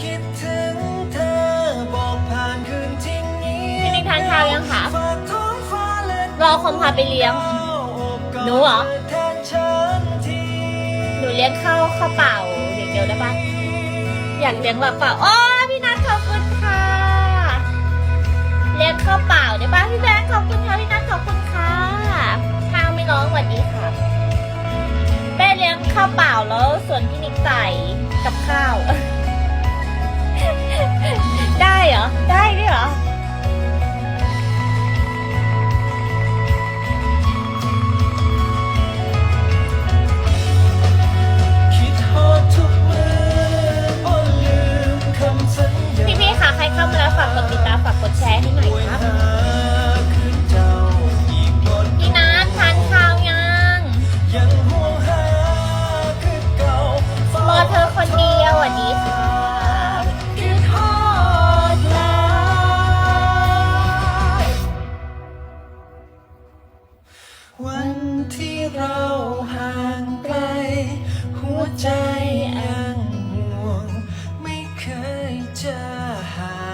คิอคืพี่นิกทานข้าวยังคะรอคมพาไปเลี้ยง หนูเหรอ หนูเลี้ยงข้าวข้าวเปล่าเดี๋ยวเดียวได้ปะอยากเลี้ยงแบบเปล่าโอ้พี่นัทขอบคุณค่ะ เลี้ยงข้าวเปล่าได้ปะพี่แบงค์ขอบคุณค่ะพี่นัทขอบคุณค่ะข้าวไม่ร้องวันนี้ค่ะแม่เลี้ยงข้าวเปล่าแล้วส่วนพี่นิกใส ที่เราห่างไกล หัวใจอ้างห่วง ไม่เคยจะหา